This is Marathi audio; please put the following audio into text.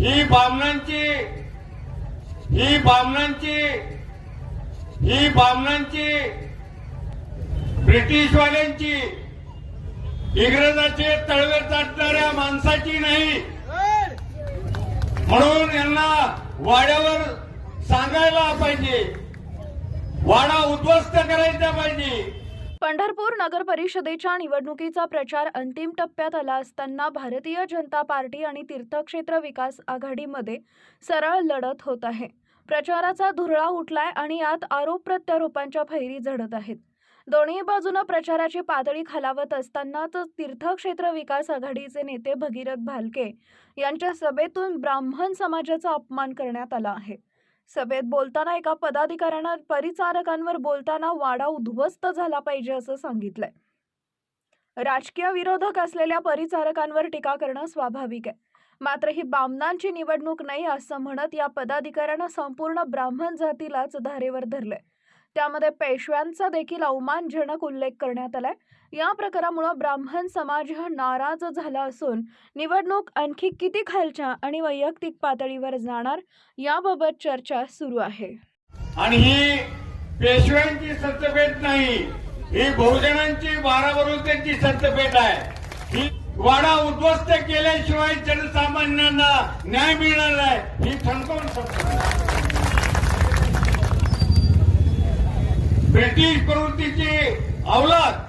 ही बामणांची ही बामणांची ही बामणांची ब्रिटिशवाल्यांची इंग्रजाचे तळवे चाटणाऱ्या माणसाची नाही. म्हणून यांना वाड्यावर सांगायला पाहिजे. वाडा उद्ध्वस्त करायचा पाहिजे. पंढरपूर नगर परिषदेच्या निवडणुकीचा प्रचार अंतिम टप्प्यात आला असताना भारतीय जनता पार्टी आणि तीर्थक्षेत्र विकास आघाडीमध्ये सरळ लढत होत आहे. प्रचाराचा धुरळा उठलाय आणि यात आरोप प्रत्यारोपांच्या फैरी झडत आहेत. दोन्ही बाजूनं प्रचाराची पातळी खालावत असतानाच तीर्थक्षेत्र विकास आघाडीचे नेते भगीरथ भालके यांच्या सभेतून ब्राह्मण समाजाचा अपमान करण्यात आला आहे. सभेत बोलताना एका पदाधिकाऱ्यानं परिचारकांवर बोलताना वाडा उद्ध्वस्त झाला पाहिजे असं सांगितलंय. राजकीय विरोधक असलेल्या परिचारकांवर टीका करणं स्वाभाविक आहे. मात्र ही बामनांची निवडणूक नाही असं म्हणत या पदाधिकाऱ्यानं संपूर्ण ब्राह्मण जातीलाच धारेवर धरलंय. त्यामध्ये पेशव्यांचा देखील अवमानजनक उल्लेख करण्यात आलाय. या प्रकारामुळे ब्राह्मण समाज हा नाराज झाला असून निवडणूक आणखी किती खालच्या आणि वैयक्तिक पातळीवर जाणार याबाबत चर्चा सुरू आहे. आणि ही पेशव्यांची सत्यपेठ नाही ही बहुजनांची बारा सत्यपेठ आहे. ही वाडा उद्ध्वस्त केल्याशिवाय जनसामान्यांना न्याय मिळणार नाही ही ठणकावून ब्रिटिश प्रवृत्तीची अवलाद